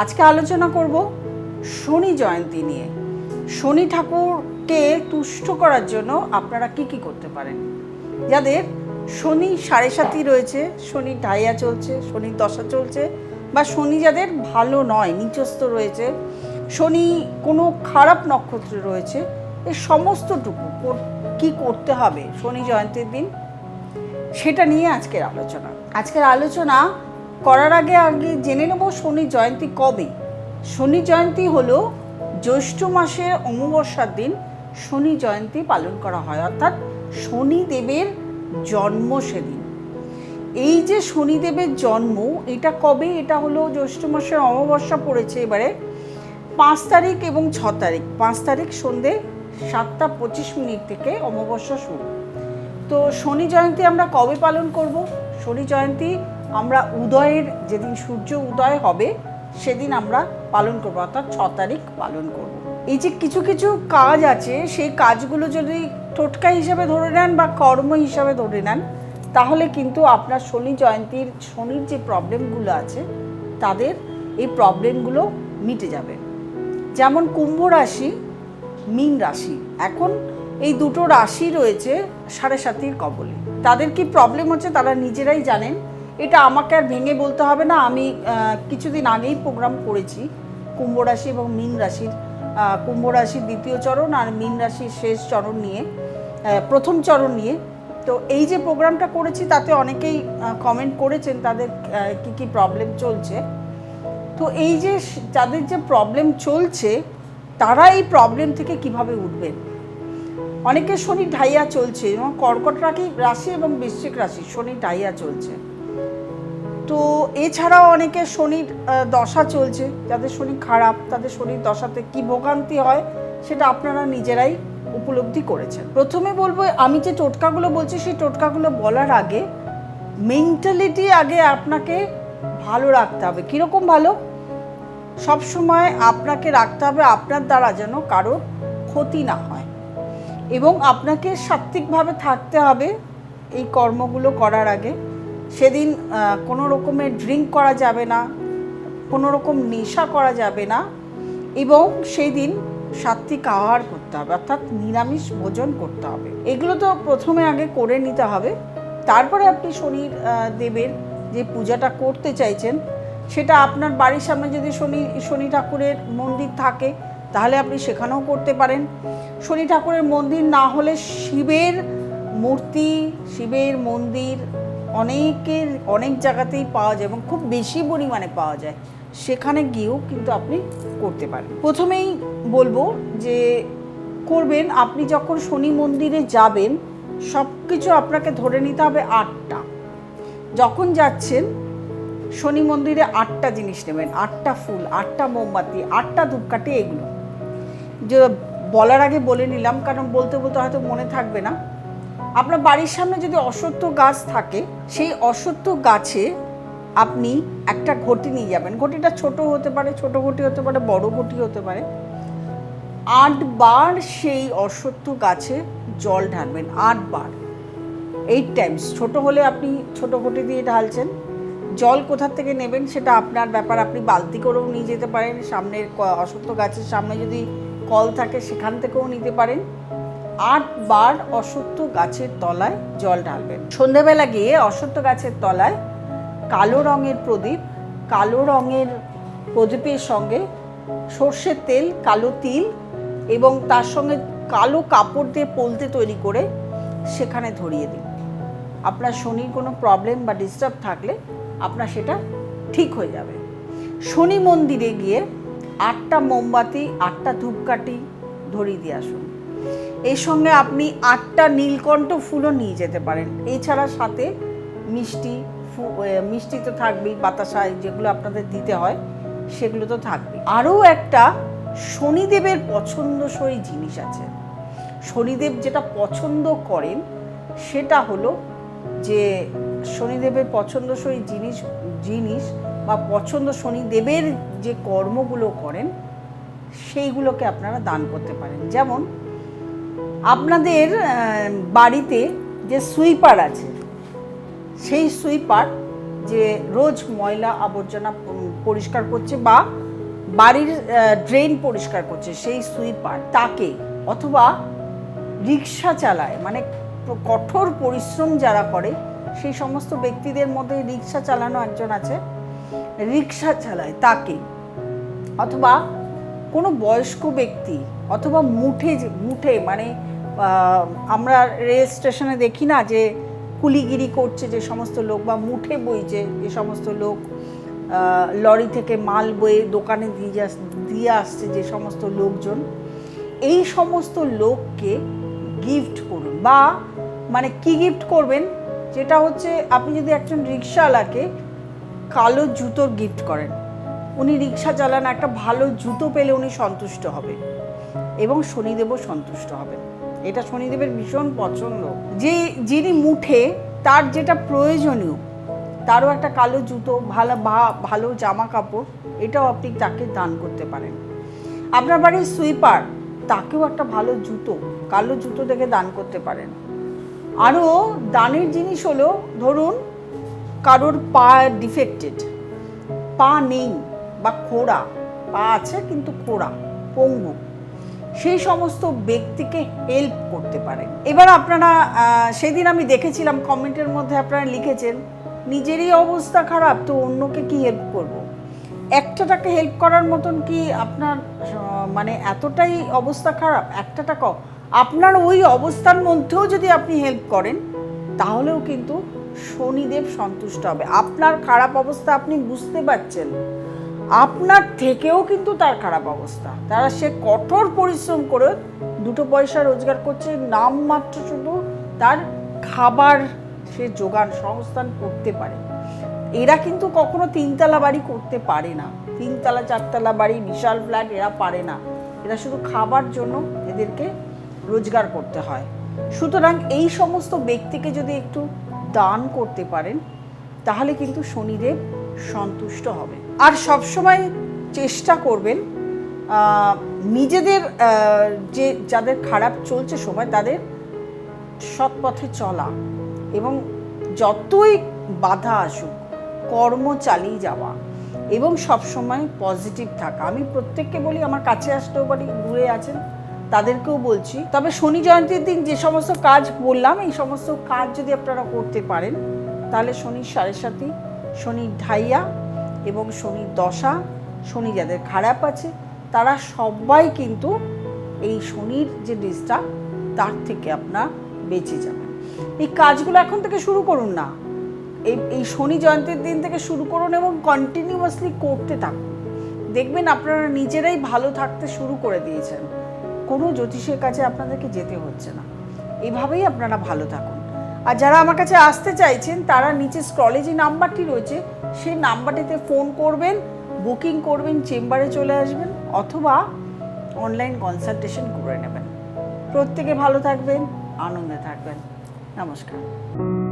আজকে আলোচনা করব শনি জয়ন্তী নিয়ে। শনি ঠাকুরকে তুষ্ট করার জন্য আপনারা কি কি করতে পারেন? যাদের শনি সাড়ে সাতই রয়েছে, শনি ঢাইয়া চলছে শনির দশা চলছে, বা শনি যাদের ভালো নয়, নিচস্থ রয়েছে, শনি কোনো খারাপ নক্ষত্রে রয়েছে, এ সমস্তটুকু কি করতে হবে শনি জয়ন্তীর দিন? সেটা নিয়ে আজকের আলোচনা। আজকের আলোচনা করার আগে আগে জেনে নেব শনি জয়ন্তী কবে। শনি জয়ন্তী হলো জ্যৈষ্ঠ মাসের অমাবস্যার দিন শনি জয়ন্তী পালন করা হয়, অর্থাৎ শনিদেবের জন্ম সেদিন। এই যে শনিদেবের জন্ম, এটা কবে? এটা হলো জ্যৈষ্ঠ মাসের অমাবস্যা পড়েছে এবারে পাঁচ তারিখ এবং ছ তারিখ। পাঁচ তারিখ সন্ধে সাতটা পঁচিশ মিনিট থেকে অমাবস্যা শুরু। তো শনি জয়ন্তী আমরা কবে পালন করব? শনি জয়ন্তী আমরা উদয়ের যেদিন সূর্য উদয় হবে, সেদিন আমরা পালন করব, অর্থাৎ ছ তারিখ পালন করব। এই যে কিছু কিছু কাজ আছে, সেই কাজগুলো যদি টোটকা হিসাবে ধরে নেন বা কর্ম হিসাবে ধরে নেন, তাহলে কিন্তু আপনার শনি জয়ন্তীর, শনির যে প্রবলেমগুলো আছে, তাদের এই প্রবলেমগুলো মিটে যাবে। যেমন কুম্ভ রাশি, মীন রাশি। এখন এই দুটো রাশি রয়েছে সাড়ে সাতির কবলে। তাদের কি প্রবলেম হচ্ছে? তারা নিজেরাই জানেন। এটা আমাকে আর ভেঙে বলতে হবে না। আমি কিছুদিন আগেই প্রোগ্রাম করেছি, কুম্ভ রাশি এবং মীন রাশির কুম্ভ রাশির দ্বিতীয় চরণ আর মীন রাশির শেষ চরণ নিয়ে প্রথম চরণ নিয়ে। তো এই যে প্রোগ্রামটা করেছি, তাতে অনেকেই কমেন্ট করেছেন তাদের কি কি প্রবলেম চলছে। তো এই যে যাদের যে প্রবলেম চলছে, তারা এই প্রবলেম থেকে কীভাবে উঠবেন? অনেকের শনি ঢাইয়া চলছে, এবং কর্কট রাশি রাশি এবং বৃশ্চিক রাশি, শনি ঢাইয়া চলছে। তো এছাড়াও অনেকের শনির দশা চলছে। যাদের শনি খারাপ, তাদের শনির দশাতে কি ভোগান্তি হয়, সেটা আপনারা নিজেরাই উপলব্ধি করেছেন। প্রথমে বলব, আমি যে টোটকাগুলো বলছি, সেই টোটকাগুলো বলার আগে মেন্টালিটি আগে আপনাকে ভালো রাখতে হবে। কীরকম ভালো? সব সময় আপনাকে রাখতে হবে আপনার দ্বারা যেন কারোর ক্ষতি না হয়। এবং আপনাকে সাত্ত্বিকভাবে থাকতে হবে এই কর্মগুলো করার আগে। সেদিন কোনো রকমের ড্রিঙ্ক করা যাবে না কোনো রকম নেশা করা যাবে না এবং সেই দিন সাত্ত্বিক আহার করতে হবে অর্থাৎ নিরামিষ ভোজন করতে হবে। এগুলো তো প্রথমে আগে করে নিতে হবে। তারপরে আপনি আহ, দেবের যে পূজাটা করতে চাইছেন সেটা আপনার বাড়ির সামনে যদি শনি শনি ঠাকুরের মন্দির থাকে তাহলে আপনি সেখানেও করতে পারেন। শনি ঠাকুরের মন্দির না হলে শিবের মূর্তি শিবের মন্দির অনেকের, অনেক জায়গাতেই পাওয়া যায় এবং খুব বেশি পরিমাণে পাওয়া যায়। সেখানে গিয়েও কিন্তু আপনি করতে পারেন। প্রথমেই বলব যে করবেন, আপনি যখন শনি মন্দিরে যাবেন সব কিছু আপনাকে ধরে নিতে হবে আটটা। যখন যাচ্ছেন, শনি মন্দিরে আটটা জিনিস নেবেন, আটটা ফুল, আটটা মোমবাতি, আটটা ধূপকাঠি, এগুলো। যে বলার আগে বলে নিলাম, কারণ বলতে বলতে হয়তো মনে থাকবে না। আপনার বাড়ির সামনে যদি অশ্বত্থ গাছ থাকে, সেই অশ্বত্থ গাছে আপনি একটা ঘটি নিয়ে যাবেন। ঘটিটা ছোট হতে পারে, ছোট ঘটি হতে পারে, বড় ঘটি হতে পারে। আটবার সেই অশ্বত্থ গাছে জল ঢালবেন আটবার এইট টাইমস ছোট হলে আপনি ছোট ঘটি দিয়ে ঢালছেন। জল কোথা থেকে নেবেন সেটা আপনার ব্যাপার। আপনি বালতি করেও নিয়ে যেতে পারেন। সামনের অশ্বত্থ গাছের সামনে যদি কল থাকে, সেখান থেকেও নিতে পারেন। আটবার অশ্বত্থ গাছের তলায় জল ঢালবেন। সন্ধেবেলা গিয়ে অশ্বত্থ গাছের তলায় কালো রঙের প্রদীপ, কালো রঙের প্রদীপের সঙ্গে সর্ষের তেল, কালো তিল এবং তার সঙ্গে কালো কাপড় দিয়ে পোলতে তৈরি করে সেখানে ধরিয়ে দিন। আপনার শনির কোনো প্রবলেম বা ডিস্টার্ব থাকলে আপনার সেটা ঠিক হয়ে যাবে। শনি মন্দিরে গিয়ে আটটা মোমবাতি, আটটা ধূপকাঠি ধরিয়ে দিয়ে আসুন। এর সঙ্গে আপনি আটটা নীলকণ্ঠ ফুলও নিয়ে যেতে পারেন। এছাড়া সাথে মিষ্টি মিষ্টি তো থাকবেই বাতাসায় যেগুলো আপনাদের দিতে হয়, সেগুলো তো থাকবে আরও একটা শনিদেবের পছন্দসই জিনিস আছে। শনিদেব যেটা পছন্দ করেন, সেটা হলো যে শনিদেবের পছন্দসই জিনিস জিনিস বা পছন্দ শনিদেবের যে কর্মগুলো করেন, সেইগুলোকে আপনারা দান করতে পারেন। যেমন আপনাদের বাড়িতে যে সুইপার আছে, সেই সুইপার যে রোজ ময়লা আবর্জনা পরিষ্কার করছে বা বাড়ির ড্রেন পরিষ্কার করছে, সেই সুইপার তাকে অথবা রিক্সা চালায় মানে কঠোর পরিশ্রম যারা করে, সেই সমস্ত ব্যক্তিদের মধ্যে রিক্সা চালানো একজন আছে, রিক্সা চালায় তাকে, অথবা কোনো বয়স্ক ব্যক্তি অথবা মুঠে যে- মুঠে মানে আমরা রেল স্টেশনে দেখি না যে কুলিগিরি করছে যে সমস্ত লোক বা মুঠে বইছে যে সমস্ত লোক লরি থেকে মাল বয়ে দোকানে দিয়ে যাস- দিয়ে আসছে যে সমস্ত লোকজন। এই সমস্ত লোককে গিফট করুন বা মানে কি গিফট করবেন? যেটা হচ্ছে আপনি যদি একজন রিক্সাওয়ালাকে কালো জুতোর গিফট করেন উনি রিক্সা চালান, একটা ভালো জুতো পেলে উনি সন্তুষ্ট হবে এবং শনিদেবও সন্তুষ্ট হবেন এটা শনিদেবের ভীষণ পছন্দ। যে, যিনি মুঠে, তার যেটা প্রয়োজনীয়, তারও একটা কালো জুতো, ভালো ভালো জামা কাপড় এটাও আপনি তাকে দান করতে পারেন। আপনার বাড়ির সুইপার, তাকেও একটা ভালো জুতো, কালো জুতো দেখে দান করতে পারেন। আরও দানের জিনিস হলো, ধরুন, কারোর পা ডিফেক্টেড পা নেই বা খোড়া, পা আছে কিন্তু খোড়া, পঙ্গু। সেই সমস্ত ব্যক্তিকে হেল্প করতে পারেন। এবার আপনারা সেদিন আমি দেখেছিলাম কমেন্টের মধ্যে আপনারা লিখেছেন, নিজেরই অবস্থা খারাপ, তো অন্যকে কি হেল্প করব। একটা টাকা হেল্প করার মতন কি আপনার মানে এতটাই অবস্থা খারাপ? একটা টাকা আপনার ওই অবস্থার মধ্যেও যদি আপনি হেল্প করেন, তাহলেও কিন্তু শনিদেব সন্তুষ্ট হবে। আপনার খারাপ অবস্থা আপনি বুঝতে পারছেন। আপনার থেকেও কিন্তু তার খারাপ অবস্থা। তারা সে কঠোর পরিশ্রম করে দুটো পয়সা রোজগার করছে, নামমাত্র শুধু তার খাবার সে যোগান, সংস্থান করতে পারে। এরা কিন্তু কখনো তিনতলা বাড়ি করতে পারে না। তিনতলা, চারতলা বাড়ি, বিশাল ফ্ল্যাট এরা পারে না। এরা শুধু খাবার জন্য এদেরকে রোজগার করতে হয়। সুতরাং এই সমস্ত ব্যক্তিকে যদি একটু দান করতে পারেন, তাহলে কিন্তু শনিদেব সন্তুষ্ট হবে। আর সবসময় চেষ্টা করবেন নিজেদের যে যাদের খারাপ চলছে সময়, তাদের সৎ পথে চলা এবং যতই বাধা আসুক, কর্ম চালিয়ে যাওয়া এবং সবসময় পজিটিভ থাকা। আমি প্রত্যেককে বলি, আমার কাছে আসতেও পারি, দূরে আছেন, তাদেরকেও বলছি। তবে শনি জয়ন্তীর দিন যে সমস্ত কাজ বললাম, এই সমস্ত কাজ যদি আপনারা করতে পারেন, তাহলে শনির সাড়ে সাথী শনির ঢাইয়া এবং শনির দশা, শনি যাদের খারাপ আছে, তারা সবাই কিন্তু এই শনির যে ডিস্টার্ব তার থেকে আপনার বেঁচে যাবেন। এই কাজগুলো এখন থেকে শুরু করুন না। এই এই শনি জয়ন্তীর দিন থেকে শুরু করুন এবং কন্টিনিউয়াসলি করতে থাকুন। দেখবেন আপনারা নিজেরাই ভালো থাকতে শুরু করে দিয়েছেন। কোনো জ্যোতিষের কাছে আপনাদেরকে যেতে হচ্ছে না। এভাবেই আপনারা ভালো থাকুন। আর যারা আমার কাছে আসতে চাইছেন, তারা নিচে স্ক্রলে যে নাম্বারটি রয়েছে, সেই নাম্বারটিতে ফোন করবেন বুকিং করবেন, চেম্বারে চলে আসবেন, অথবা অনলাইন কনসালটেশন করে নেবেন। প্রত্যেকে ভালো থাকবেন, আনন্দে থাকবেন। নমস্কার।